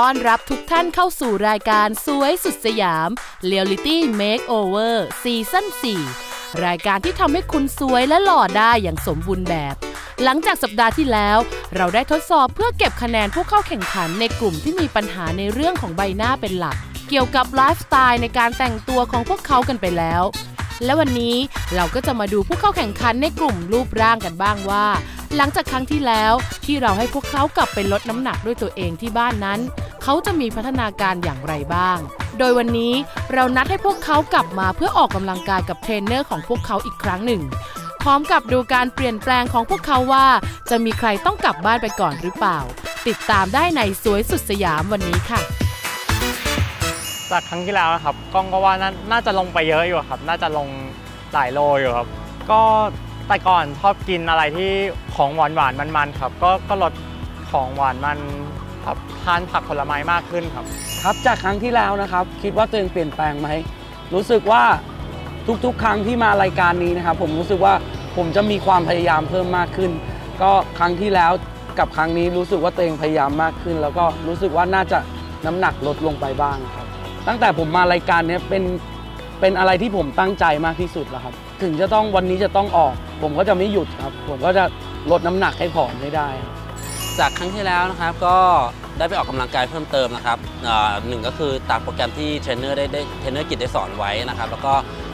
ต้อนรับทุกท่านเข้าสู่รายการสวยสุดสยาม Reality Makeover ซีซั่น4รายการที่ทำให้คุณสวยและหล่อได้อย่างสมบูรณ์แบบ หลังจากสัปดาห์ที่แล้ว เราได้ทดสอบเพื่อเก็บคะแนนผู้เข้าแข่งขันในกลุ่มที่มีปัญหาในเรื่องของใบหน้าเป็นหลัก เกี่ยวกับไลฟ์สไตล์ในการแต่งตัวของพวกเขากันไปแล้ว และวันนี้เราก็จะมาดูผู้เข้าแข่งขันในกลุ่มรูปร่างกันบ้างว่าหลังจากครั้งที่แล้วที่เราให้พวกเขากลับไปลดน้ำหนักด้วยตัวเองที่บ้านนั้น เขาจะมีพัฒนาการอย่างไรบ้าง โดยวันนี้เรานัดให้พวกเขากลับมาเพื่อออกกำลังกายกับเทรนเนอร์ของพวกเขาอีกครั้งหนึ่ง พร้อมกับดูการเปลี่ยนแปลงของพวกเขาว่า จะมีใครต้องกลับบ้านไปก่อนหรือเปล่า ติดตามได้ในสวยสุดสยามวันนี้ค่ะ จากครั้งที่แล้วนะครับกล้องก็ว่านาน่าจะลงไปเยอะอยู่ครับ น่าจะลงหลายโลอยู่ครับ ก็แต่ก่อนชอบกินอะไรที่ของหวานหวานมันๆครับ ก็ก็ลดของหวานมัน ครับทานผักผลไม้มากขึ้นครับ ครับจากครั้งที่แล้วนะครับ คิดว่าตัวเองเปลี่ยนแปลงไหมรู้สึกว่าทุกๆ ครั้งที่มารายการนี้นะครับผมรู้สึกว่าผมจะมีความพยายามเพิ่มมากขึ้น ก็ครั้งที่แล้วกับครั้งนี้รู้สึกว่าตัวเองพยายามมากขึ้น แล้วก็รู้สึกว่าน่าจะน้ำหนักลดลงไปบ้างครับ ตั้งแต่ผมมารายการนี้เป็นเป็นอะไรที่ผมตั้งใจมากที่สุดแล้วครับ ถึงจะต้องวันนี้จะต้องออก ผมก็จะไม่หยุดครับ ผมก็จะลดน้ำหนักให้ผอมให้ได้ครับ จากครั้งที่แล้วนะครับก็ได้ไปออกกำลังกายเพิ่มเติมนะครับหนึ่งก็คือตามโปรแกรมที่เทรนเนอร์ได้ได้เทรนเนอร์กิจได้สอนไว้นะครับ แล้วก็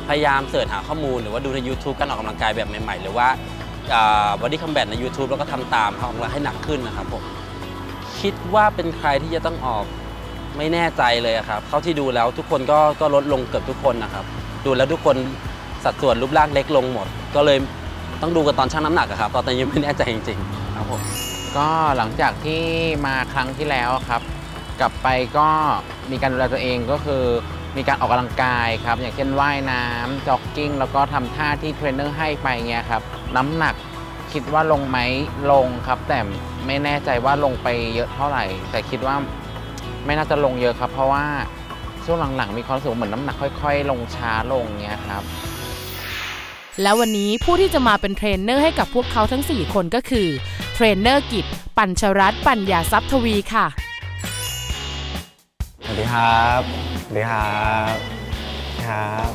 พยายามเสิร์ชหาข้อมูลหรือว่าดูใน YouTube การออกกำลังกายแบบใหม่ๆ หรือว่าบอดี้คอมแบทใน YouTube แล้วก็ทำตามออกกำลังให้หนักขึ้นนะครับผมคิดว่าเป็นใครที่จะต้องออกไม่แน่ใจเลยครับเท่าที่ดูแล้วทุกคนก็ก็ลดลงเกือบทุกคนนะครับ ดูแล้วทุกคนสัดส่วนรูปร่างเล็กลงหมด ก็เลยต้องดูกันตอนชั่งน้ำหนักครับตอนนี้ยังไม่แน่ใจจริงๆครับผม ก็หลังจากที่มาครั้งที่แล้วครับ กลับไปก็มีการดูแลตัวเองก็คือมีการออกกำลังกายครับ อย่างเช่นว่ายน้ำจ็อกกิ้ง แล้วก็ทำท่าที่เทรนเนอร์ให้ไปเงี้ยครับ น้ำหนักคิดว่าลงไหมลงครับ แต่ไม่แน่ใจว่าลงไปเยอะเท่าไหร่ แต่คิดว่าไม่น่าจะลงเยอะครับ เพราะว่าช่วงหลังๆ มีความรู้สึกเหมือนน้ำหนักค่อย ๆ ลงช้าลงเงี้ยครับ แล้ววันนี้ผู้ที่จะมาเป็นเทรนเนอร์ให้กับพวกเขาทั้ง 4 คนก็คือ รนเนอร์กิจ ปัญชรัตน์ปัญญาทรัพย์ทวีค่ะ สวัสดีครับ สวัสดีครับครับ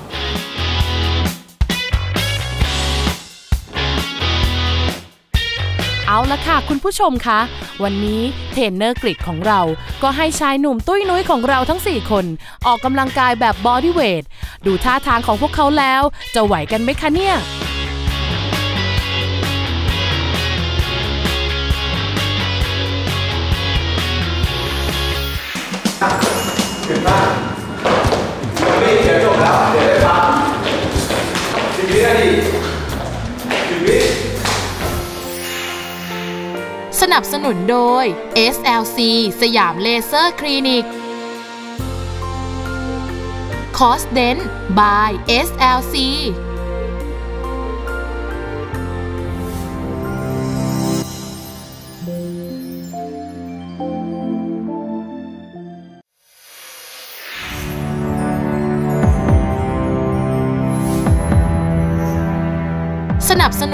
เอาละค่ะ คุณผู้ชมคะ วันนี้เทรนเนอร์กริดของเราก็ให้ชายหนุ่มตุ้ยนุ้ยของเราทั้ง 4 คน ออกกำลังกายแบบบอดี้เวท ดูท่าทางของพวกเขาแล้ว จะไหวกันไหมคะเนี่ย นับสนุนโดย SLC สยามเลเซอร์คลินิกคอสเดน by SLC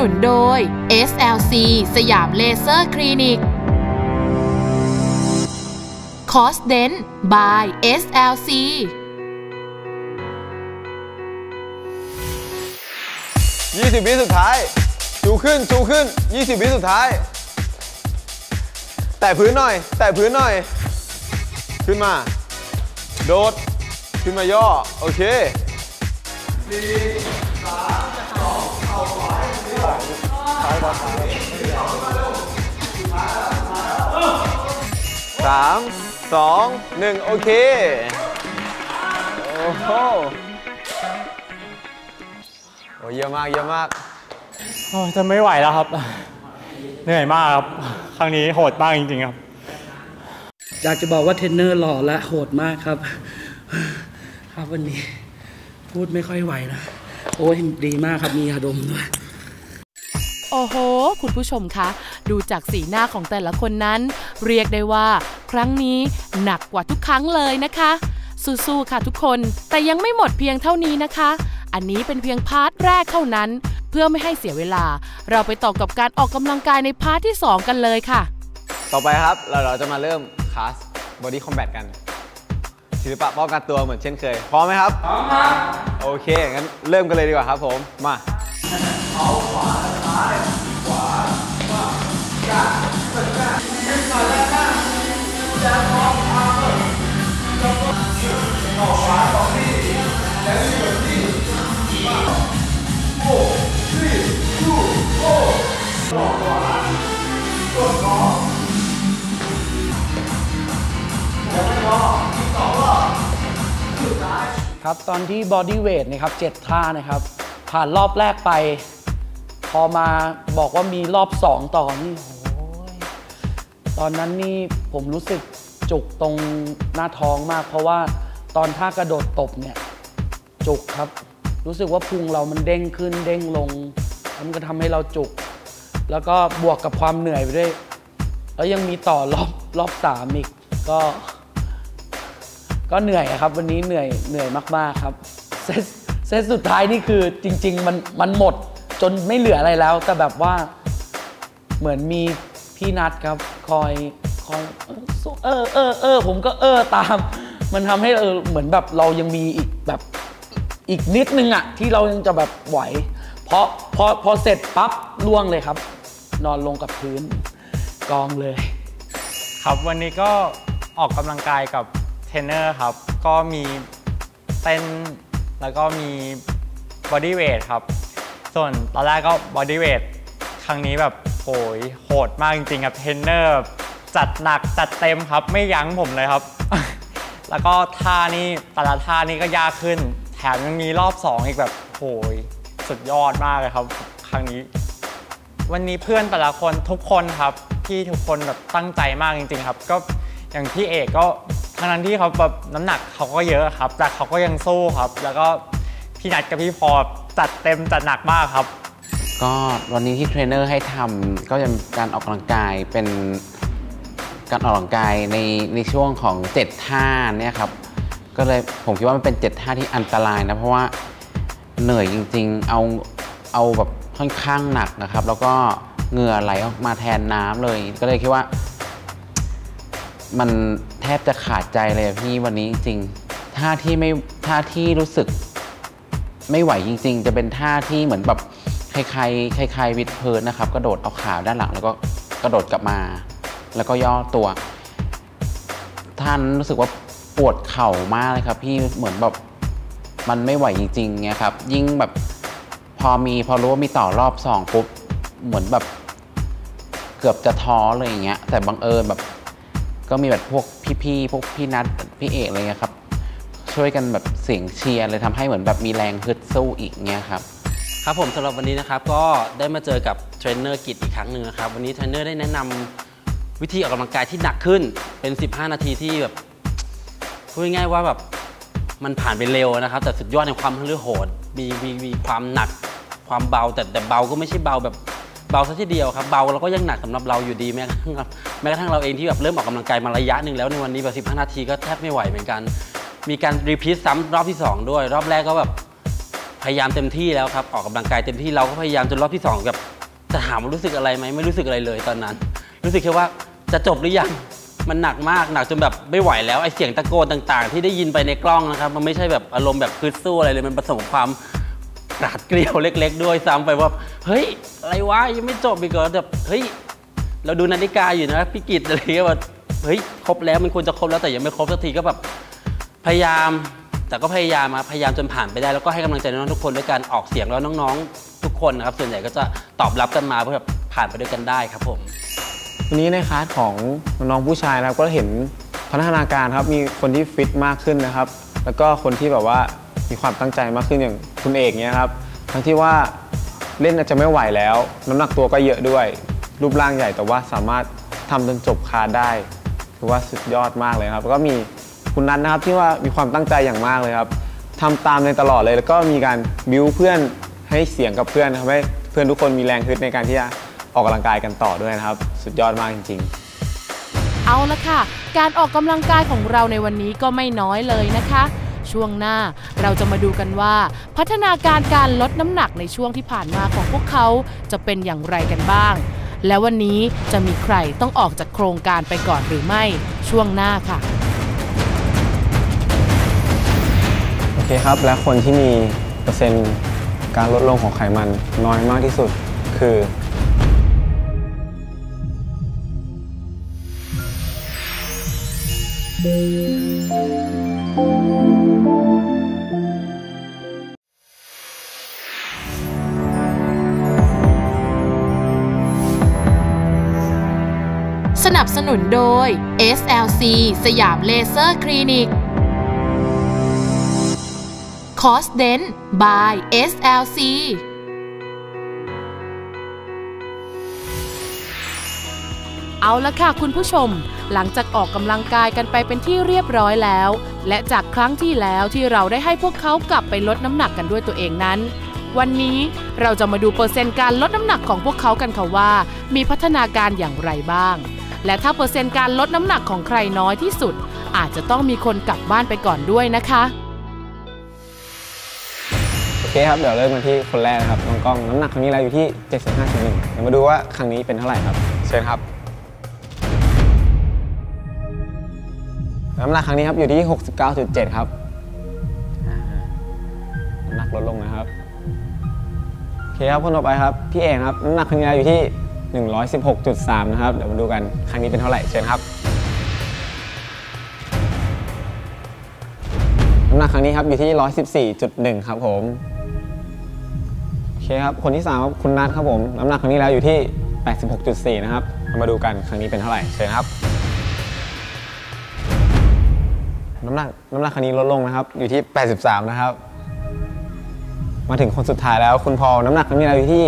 นุนโดย SLC สยามเลเซอร์คลินิกคอสเดน by SLC 20วิสุดท้าย ชูขึ้น ชูขึ้น20วิสุดท้าย แตะพื้นหน่อย แตะพื้นหน่อย ขึ้นมา โดด ขึ้นมาย่อ โอเค สามสองหนึ่งโอเค โอ้โหโอ้เยอะมากเยอะมากโอ้ยจะไม่ไหวแล้วครับ เหนื่อยมากครับ ครั้งนี้โหดมากจริงๆครับ อยากจะบอกว่าเทรนเนอร์หล่อและโหดมากครับ ครับวันนี้พูดไม่ค่อยไหวนะ โอ้ยดีมากครับมียาดมด้วย โอ้โห คุณผู้ชมคะ ดูจากสีหน้าของแต่ละคนนั้น เรียกได้ว่า ครั้งนี้หนักกว่าทุกครั้งเลยนะคะ สู้ๆค่ะทุกคน แต่ยังไม่หมดเพียงเท่านี้นะคะ อันนี้เป็นเพียงพาร์ทแรกเท่านั้น เพื่อไม่ให้เสียเวลา เราไปต่อกับการออกกำลังกายในพาร์ทที่ 2 กันเลยค่ะ ต่อไปครับเราเราจะมาเริ่มคลาส Body Combat กันศิลปะป้องกันตัวเหมือนเช่นเคย พร้อมไหมครับ พร้อมครับ โอเค งั้นเริ่มกันเลยดีกว่าครับผม มา ครับตอนที่บอดี้เวทนะครับเจ็ดท่านะครับ ผ่านรอบแรกไป พอมาบอกว่ามีรอบสองต่อนี่โอ้ยตอนนั้นนี่ผมรู้สึกจุกตรงหน้าท้องมาก เพราะว่าตอนท่ากระโดดตบเนี่ย จุกครับ รู้สึกว่าพุงเรามันเด้งขึ้นเด้งลงมันก็ทำให้เราจุก แล้วก็บวกกับความเหนื่อยไปด้วย แล้วยังมีต่อรอบรอบสามอีกก็ ก็เหนื่อยครับ วันนี้เหนื่อยเหนื่อยมาก ๆ ครับเซตเซตสุดท้ายนี่คือจริง ๆ มันมันหมด จนไม่เหลืออะไรแล้ว แต่แบบว่าเหมือนมีพี่นัดครับ คอยคอยเออเออเออผมก็เออตาม มันทำให้เออเหมือนแบบเรายังมีอีกแบบอีกนิดนึงอะที่เรายังจะแบบไหว เพราะพอพอเสร็จปั๊บล่วงเลยครับ นอนลงกับพื้นกองเลย ครับวันนี้ก็ออกกำลังกายกับเทรนเนอร์ครับ ก็มีเต้นแล้วก็มีบอดี้เวทครับ ส่วนตอนแรกก็บอดี้เวทครั้งนี้แบบโหยโหดมากจริงๆครับเทรนเนอร์จัดหนักจัดเต็มครับ ไม่ยั้งผมเลยครับ แล้วก็ท่านี่แต่ละท่านี่ก็ยากขึ้น แถมยังมีรอบ2อีกแบบโหยสุดยอดมากเลยครับ ครั้งนี้ วันนี้เพื่อนแต่ละคนทุกคนครับที่ทุกคนแบบตั้งใจมากจริง ๆ ครับ ก็อย่างพี่เอกก็ทั้งนั้นที่เขาแบบน้ำหนักเขาก็เยอะครับ แต่เขาก็ยังสู้ครับ แล้วก็พี่นัดกับพี่พอ จัดเต็มจัดหนักมากครับ ก็วันนี้ที่เทรนเนอร์ให้ทำก็จะการออกกำลังกายเป็นการออกกำลังกายในในช่วงของ 7 ท่าเนี่ยครับ ก็เลยผมคิดว่ามันเป็น 7 ท่าที่อันตรายนะ เพราะว่าเหนื่อยจริงๆ เอาเอาแบบค่อนข้างหนักนะครับ แล้วก็เหงื่อไหลออกมาแทนน้ำเลย ก็เลยคิดว่า มันแทบจะขาดใจเลยพี่วันนี้จริงๆท่าที่ไม่ท่าที่รู้สึก ไม่ไหวจริง ๆ จะเป็นท่าที่เหมือนแบบคล้ายๆคล้ายๆวิดเพิร์นนะครับ กระโดดเอาขาด้านหลังแล้วก็กระโดดกลับมา แล้วก็ย่อตัว ท่านรู้สึกว่าปวดเข่ามากเลยครับ พี่เหมือนแบบมันไม่ไหวจริงๆเงี้ยครับ ยิ่งแบบพอมีพอรู้ว่ามีต่อรอบสองปุ๊บเหมือนแบบเกือบจะท้อเลยอย่างเงี้ย แต่บังเอิญแบบ ก็มีแบบพวกพี่ๆพวกพี่นัดพี่เอกอะไรเงี้ยครับ ช่วยกันแบบเสียงเชียร์เลยทำให้เหมือนแบบมีแรงฮึดสู้อีกเงี้ยครับครับผมสำหรับวันนี้นะครับก็ได้มาเจอกับเทรนเนอร์กิจอีกครั้งหนึ่งนะครับวันนี้เทรนเนอร์ได้แนะนำวิธีออกกำลังกายที่หนักขึ้นเป็น 15 นาทีที่แบบพูดง่ายๆว่าแบบมันผ่านไปเร็วนะครับ แต่สุดยอดในความลื่นโหดมีมีมีความหนักความเบา แต่แต่เบาก็ไม่ใช่เบาแบบเบาซะทีเดียวครับเบาแล้วก็ยังหนักสำหรับเราอยู่ดีแม้กระทั่งแม้กระทั่งเราเองที่แบบเริ่มออกกำลังกายมาระยะหนึ่งแล้วในวันนี้แบบ15 นาทีก็แทบไม่ไหวเหมือนกัน มีการรีพีทซ้ำรอบที่สองด้วย รอบแรกก็แบบพยายามเต็มที่แล้วครับ ออกกำลังกายเต็มที่เราก็พยายามจนรอบที่2แบบจะถามว่ารู้สึกอะไรไหมไม่รู้สึกอะไรเลยตอนนั้น รู้สึกแค่ว่าจะจบหรือยังมันหนักมากหนักจนแบบไม่ไหวแล้วไอเสียงตะโกนต่างๆ ที่ได้ยินไปในกล้องนะครับ มันไม่ใช่แบบอารมณ์แบบคืดสู้อะไรเลยมันผสมความกราดเกลียวเล็ก ๆ ด้วยซ้ำไปว่าเฮ้ยอะไรวะยังไม่จบอีกเหรอแบบเฮ้ยเราดูนาฬิกาอยู่นะพี่กิตอะไรเงี้ยแบบเฮ้ยครบแล้วมันควรจะครบแล้วแต่ยังไม่ครบสักทีก็แบบ พยายามแต่ก็พยายามมาพยายามจนผ่านไปได้แล้วก็ให้กำลังใจน้องทุกคนด้วยการออกเสียงแล้วน้องๆ ทุกคนนะครับส่วนใหญ่ก็จะตอบรับกันมาเพื่อแบบผ่านไปด้วยกันได้ครับผมวันนี้ในคลาสของน้องผู้ชายนะครับก็เห็นพัฒนาการครับมีคนที่ฟิตมากขึ้นนะครับ แล้วก็คนที่แบบว่ามีความตั้งใจมากขึ้นอย่างคุณเอกเนี่ยครับทั้งที่ว่าเล่นอาจจะไม่ไหวแล้ว น้ำหนักตัวก็เยอะด้วย รูปร่างใหญ่แต่ว่าสามารถทำจนจบคาได้ถือว่าสุดยอดมากเลยครับ ก็มี คุณนัทนะครับที่ว่ามีความตั้งใจอย่างมากเลยครับทำตามในตลอดเลยแล้วก็มีการบิวเพื่อนให้เสียงกับเพื่อนทำให้เพื่อนทุกคนมีแรงฮึดในการที่จะออกกำลังกายกันต่อด้วยนะครับ สุดยอดมากจริง ๆ เอาละค่ะ การออกกำลังกายของเราในวันนี้ก็ไม่น้อยเลยนะคะ ช่วงหน้าเราจะมาดูกันว่า พัฒนาการการลดน้ำหนักในช่วงที่ผ่านมาของพวกเขาจะเป็นอย่างไรกันบ้าง และวันนี้จะมีใครต้องออกจากโครงการไปก่อนหรือไม่ช่วงหน้าค่ะ เคครับ และคนที่มีเปอร์เซ็นต์การลดลงของไขมันน้อยมากที่สุดคือสนับสนุนโดย SLC สยามเลเซอร์คลินิก คอสเดน by SLC เอาละค่ะคุณผู้ชม หลังจากออกกำลังกายกันไปเป็นที่เรียบร้อยแล้ว และจากครั้งที่แล้วที่เราได้ให้พวกเขากลับไปลดน้ำหนักกันด้วยตัวเองนั้น วันนี้เราจะมาดูเปอร์เซ็นต์การลดน้ำหนักของพวกเขากันค่ะว่า มีพัฒนาการอย่างไรบ้าง และถ้าเปอร์เซ็นต์การลดน้ำหนักของใครน้อยที่สุด อาจจะต้องมีคนกลับบ้านไปก่อนด้วยนะคะ เคครับ เดี๋ยวเริ่มกันที่คนแรกนะครับน้องกล้องน้ำหนักครั้งนี้แล้วอยู่ที่ 75.1เดี๋ยวมาดูว่าครั้งนี้เป็นเท่าไหร่ครับ เชิญครับ น้ำหนักครั้งนี้ครับอยู่ที่ 69.7 ครับอ่าน้ำหนักลดลงนะครับโอเคครับคนต่อไปครับพี่เอกครับน้ำหนักครั้งนี้แล้วอยู่ที่ 116.3 นะครับเดี๋ยวมาดูกันครั้งนี้เป็นเท่าไหร่เชิญครับน้ำหนักครั้งนี้ครับอยู่ที่ 114.1 ครับผมโอเคครับ คนที่3ครับคุณนัทครับผม น้ำหนักครั้งนี้แล้วอยู่ที่ 86.4 นะครับ มาดูกันครั้งนี้เป็นเท่าไหร่เชิญครับ น้ำหนักน้ำหนักครั้งนี้ลดลงนะครับ อยู่ที่ 83 นะครับ มาถึงคนสุดท้ายแล้วคุณพอน้ำหนักครั้งนี้แล้วอยู่ที่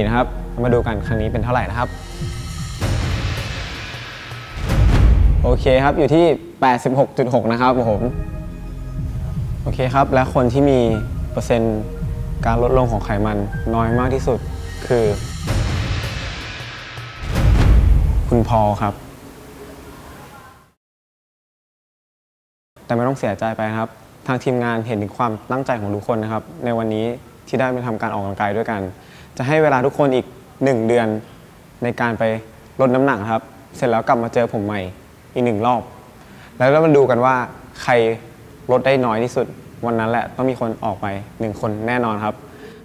88.4 นะครับ มาดูกันครั้งนี้เป็นเท่าไหร่นะครับ โอเคครับอยู่ที่ 86.6 นะครับผม โอเคครับ และคนที่มีเปอร์เซ็นต์ การลดลงของไขมันน้อยมากที่สุดคือ คุณพอลครับ แต่ไม่ต้องเสียใจไปครับ ทางทีมงานเห็นถึงความตั้งใจของทุกคนนะครับ ในวันนี้ที่ได้มาทำการออกกำลังกายด้วยกัน จะให้เวลาทุกคนอีก 1 เดือนในการไปลดน้ำหนักครับ เสร็จแล้วกลับมาเจอผมใหม่อีกหนึ่งรอบ แล้วเรามาดูกันว่าใครลดได้น้อยที่สุด วันนั้นแหละต้องมีคนออกไป 1 คนแน่นอนครับ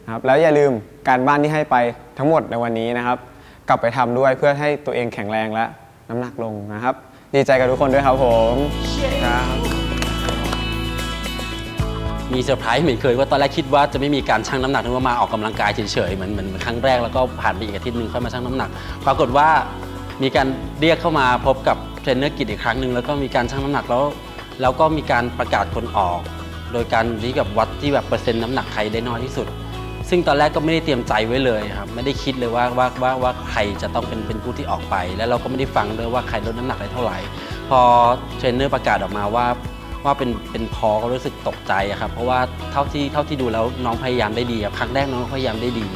นะครับ แล้วอย่าลืมการบ้านที่ให้ไปทั้งหมดในวันนี้นะครับ กลับไปทำด้วยเพื่อให้ตัวเองแข็งแรงและน้ำหนักลงนะครับ ดีใจกับทุกคนด้วยครับผมครับมีเซอร์ไพรส์เหมือนเคยว่าตอนแรกคิดว่าจะไม่มีการชั่งน้ำหนักนึกว่ามาออกกำลังกายเฉยๆเหมือนเหมือนเหมือนครั้งแรกแล้วก็ผ่านไปอีกอาทิตย์หนึ่งค่อยมาชั่งน้ำหนัก ปรากฏว่ามีการเรียกเข้ามาพบกับเทรนเนอร์กิจอีกครั้งหนึ่งแล้วก็มีการชั่งน้ำหนักแล้ว แล้วก็มีการประกาศคนออก โดยการที่กับวัดที่แบบเปอร์เซ็นต์น้ำหนักใครได้น้อยที่สุด ซึ่งตอนแรกก็ไม่ได้เตรียมใจไว้เลยครับไม่ได้คิดเลยว่าว่าว่าว่าใครจะต้องเป็นเป็นผู้ที่ออกไป แล้วเราก็ไม่ได้ฟังด้วยว่าใครลดน้ำหนักได้เท่าไหร่ พอเทรนเนอร์ประกาศออกมาว่าว่าเป็นเป็นพอก็รู้สึกตกใจครับเพราะว่าเท่าที่เท่าที่ดูแล้วน้องพยายามได้ดีครับครั้งแรกน้องพยายามได้ดี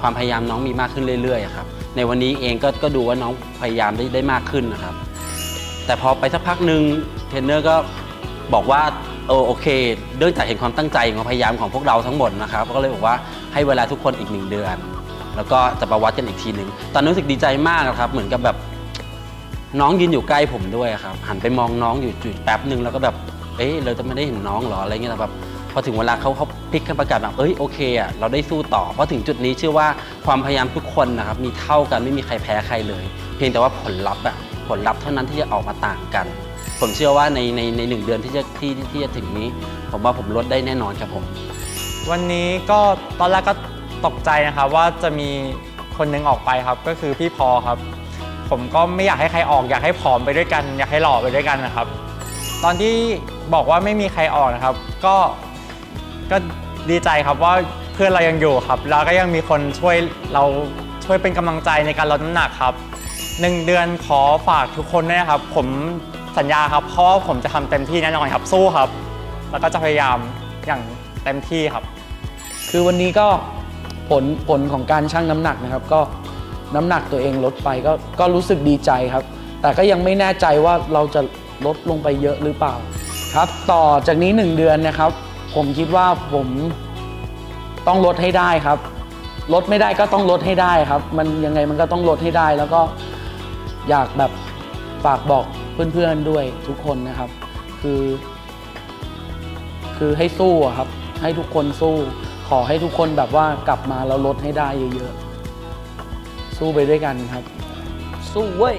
ความพยายามน้องมีมากขึ้นเรื่อยๆครับในวันนี้เองก็ก็ดูว่าน้องพยายามได้ได้มากขึ้นนะครับ แต่พอไปสักพักหนึ่งเทรนเนอร์ก็บอกว่า เออโอเคเนื่องจากเห็นความตั้งใจความพยายามของพวกเราทั้งหมดนะครับก็เลยบอกว่าให้เวลาทุกคนอีกหนึ่งเดือน แล้วก็จะประวัติกันอีกทีหนึ่งตอนนั้นรู้สึกดีใจมากนะครับ เหมือนกับแบบน้องยืนอยู่ใกล้ผมด้วยครับหันไปมองน้องอยู่จุดแป๊บหนึ่งแล้วก็แบบเอ๊ะเราจะไม่ได้เห็นน้องเหรออะไรเงี้ยแต่แบบพอถึงเวลาเขาเขาพลิกคำประกาศแบบเอ้ยโอเคอะเราได้สู้ต่อเพราะถึงจุดนี้เชื่อว่าความพยายามทุกคนนะครับมีเท่ากันไม่มีใครแพ้ใครเลย เพียงแต่ว่าผลลัพธ์อะผลลัพธ์เท่านั้นที่จะออกมาต่างกัน ผมเชื่อว่าในในในหนึ่งเดือนที่จะที่ที่ที่จะถึงนี้ ผมว่าผมลดได้แน่นอนครับผม วันนี้ก็ตอนแรกก็ตกใจนะครับว่าจะมีคนหนึงออกไปครับ ก็คือพี่พอครับ ผมก็ไม่อยากให้ใครออก อยากให้ผอมไปด้วยกัน อยากให้หล่อไปด้วยกันนะครับ ตอนที่บอกว่าไม่มีใครออกนะครับ ก็ก็ดีใจครับว่าเพื่อนเรายังอยู่ครับแล้วก็ยังมีคนช่วยเราช่วยเป็นกำลังใจในการลดน้ำหนักครับหนึ่งเดือนขอฝากทุกคนด้วยนะครับ ผม สัญญาครับ เพราะว่าผมจะทำเต็มที่แน่นอนครับสู้ครับ แล้วก็จะพยายามอย่างเต็มที่ครับ คือวันนี้ก็ผลผลของการชั่งน้ำหนักนะครับ ก็น้ำหนักตัวเองลดไปก็ก็รู้สึกดีใจครับ แต่ก็ยังไม่แน่ใจว่าเราจะลดลงไปเยอะหรือเปล่าครับ ต่อจากนี้ 1 เดือนนะครับ ผมคิดว่าผมต้องลดให้ได้ครับ ลดไม่ได้ก็ต้องลดให้ได้ครับ มันยังไงมันก็ต้องลดให้ได้แล้วก็อยากแบบ ฝากบอกเพื่อนๆด้วยทุกคนนะครับ คือ คือให้สู้อะครับ ให้ทุกคนสู้ ขอให้ทุกคนแบบว่ากลับมาแล้วลดให้ได้เยอะๆ สู้ไปด้วยกันครับ สู้เว้ย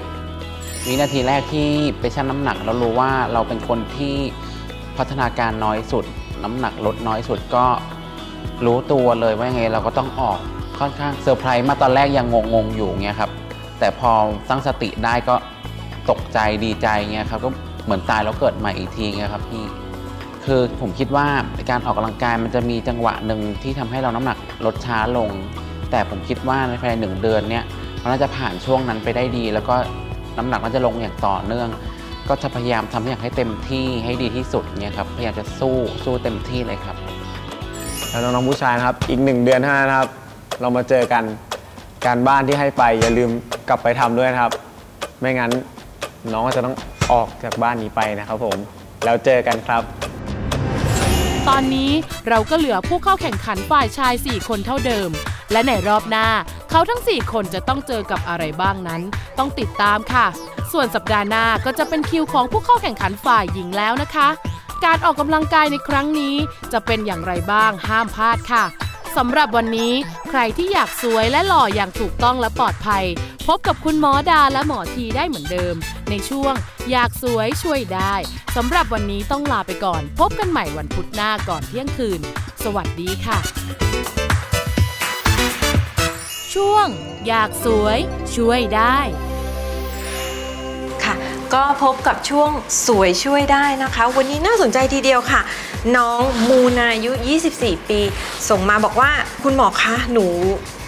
วินาทีแรกที่ไปชั่งน้ำหนักเรารู้ว่าเราเป็นคนที่พัฒนาการน้อยสุด น้ำหนักลดน้อยสุดก็รู้ตัวเลยว่ายังไงเราก็ต้องออกค่อนข้างเซอร์ไพรส์มาตอนแรกยังงงๆอยู่เงี้ยครับ แต่พอตั้งสติได้ก็ ตกใจดีใจเงี้ยครับก็เหมือนตายแล้วเกิดใหม่อีกทีเงี้ยครับพี่คือผมคิดว่าการออกกำลังกายมันจะมีจังหวะหนึ่งที่ทำให้เราน้ำหนักลดช้าลง แต่ผมคิดว่าในภายในหนึ่งเดือนเนี่ยมันน่าจะผ่านช่วงนั้นไปได้ดี แล้วก็น้ำหนักน่าจะลงอย่างต่อเนื่อง ก็จะพยายามทำให้อย่างให้เต็มที่ให้ดีที่สุดเนี่ยครับพยายามจะสู้สู้เต็มที่เลยครับแล้วน้องผู้ชายนะครับอีกหนึ่งเดือนเท่านั้นะครับ เรามาเจอกันการบ้านที่ให้ไปอย่าลืมกลับไปทำด้วยนะครับ ไม่งั้น น้องก็จะต้องออกจากบ้านนี้ไปนะครับผม แล้วเจอกันครับ ตอนนี้เราก็เหลือผู้เข้าแข่งขันฝ่ายชาย 4 คนเท่าเดิม และในรอบหน้า เขาทั้ง 4 คนจะต้องเจอกับอะไรบ้างนั้น ต้องติดตามค่ะ ส่วนสัปดาห์หน้าก็จะเป็นคิวของผู้เข้าแข่งขันฝ่ายหญิงแล้วนะคะ การออกกำลังกายในครั้งนี้จะเป็นอย่างไรบ้างห้ามพลาดค่ะ สำหรับวันนี้ใครที่อยากสวยและหล่ออย่างถูกต้องและปลอดภัย พบกับคุณหมอดาและหมอทีได้เหมือนเดิม ในช่วง อยากสวยช่วยได้สำหรับวันนี้ต้องลาไปก่อน พบกันใหม่วันพุธหน้าก่อนเที่ยงคืน สวัสดีค่ะ ช่วง อยากสวย ช่วยได้ค่ะก็พบกับช่วงสวยช่วยได้นะคะ วันนี้น่าสนใจทีเดียวค่ะน้องมูนาอายุ 24 ปี ส่งมาบอกว่าคุณหมอคะหนู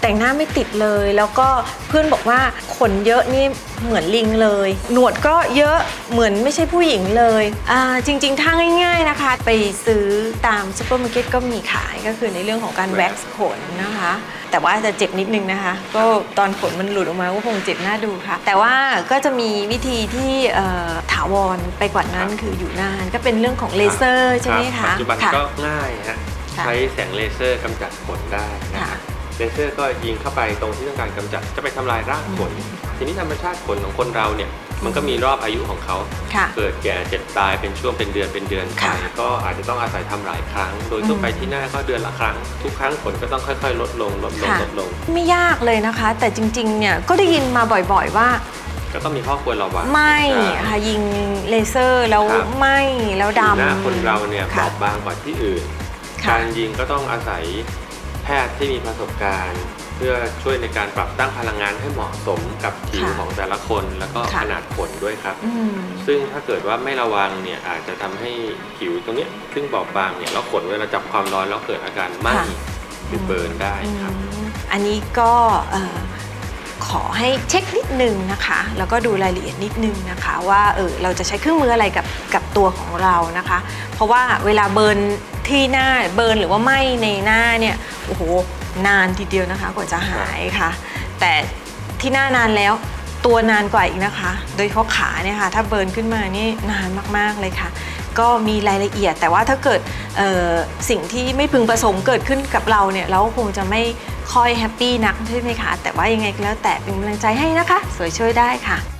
แต่งหน้าไม่ติดเลย แล้วก็เพื่อนบอกว่าขนเยอะนี่เหมือนลิงเลย หนวดก็เยอะเหมือนไม่ใช่ผู้หญิงเลยอ่าจริง ๆ ถ้าง่าย ๆนะคะ ไปซื้อตามซูเปอร์มาร์เก็ตก็มีขายก็คือในเรื่องของการแว็กซ์ขนนะคะ แต่ว่าจะเจ็บนิดนึงนะคะ ก็ตอนขนมันหลุดออกมาก็คงเจ็บหน้าดูค่ะ แต่ว่าก็จะมีวิธีที่เอ่อถาวรไปกว่านั้นคืออยู่นานก็เป็นเรื่องของเลเซอร์ใช่ไหมรัคะบปัจจุบันค่ะก็ง่ายฮะค่ะใช้แสงเลเซอร์กำจัดขนได้นะครับเลเซอร์ก็ยิงเข้าไปตรงที่ต้องการกำจัดจะไปทำลายรากขน ทีนี้ธรรมชาติขนของคนเราเนี่ยมันก็มีรอบอายุของเขาค่ะเกิดแก่เจ็บตายเป็นช่วงเป็นเดือนเป็นเดือนไปค่ะก็อาจจะต้องอาศัยทำหลายครั้ง โดยทั่วไปที่หน้าก็เดือนละครั้ง ทุกครั้งขนก็ต้องค่อย ๆ ลดลงลดลงค่ะลดลง ไม่ยากเลยนะคะ แต่จริงๆเนี่ยก็ได้ยินมาบ่อยๆว่า ก็ต้องมีข้อควรระวัง ไม่อ่าค่ะยิงเลเซอร์แล้วครับ ไหม่แล้วผิวดำ หน้าคนเราเนี่ยบค่ะอบบางกว่าที่อื่น ค่ะการยิงก็ต้องอาศัยแพทย์ที่มีประสบการณ์ เพื่อช่วยในการปรับตั้งพลังงานให้เหมาะสมกับผิวค่ะของแต่ละคนแล้วก็ค่ะ ขนาดขนด้วยครับ อืม ซึ่งถ้าเกิดว่าไม่ระวังเนี่ยอาจจะทำให้ผิวตรงเนี้ยซึ่งบอบบางเนี่ยแล้วขนเวลาจับความร้อนแล้วเกิดอาการไหม้ค่ะ หรือเบิร์นได้ครับอืมอันนี้ก็เอ่อ ขอให้เช็คนิดนึงนะคะ แล้วก็ดูรายละเอียดนิดนึงนะคะ ว่าเออเราจะใช้เครื่องมืออะไรกับกับตัวของเรานะคะ เพราะว่าเวลาเบิร์นที่หน้าเบิร์นหรือว่าไหมในหน้าเนี่ยโอ้โหนานทีเดียวนะคะ กว่าจะหายค่ะ แต่ที่หน้านานแล้วตัวนานกว่าอีกนะคะ โดยเฉพาะขาเนี่ยค่ะถ้าเบิร์นขึ้นมานี่นานมากๆเลยค่ะ ก็มีรายละเอียดแต่ว่าถ้าเกิดสิ่งที่ไม่พึงประสงค์เกิดขึ้นกับเราเนี่ยเราก็คงจะไม่ ค่อยแฮปปี้นักใช่ไหมคะ แต่ว่ายังไงก็แล้วแต่เป็นกำลังใจให้นะคะ สวยช่วยได้ค่ะ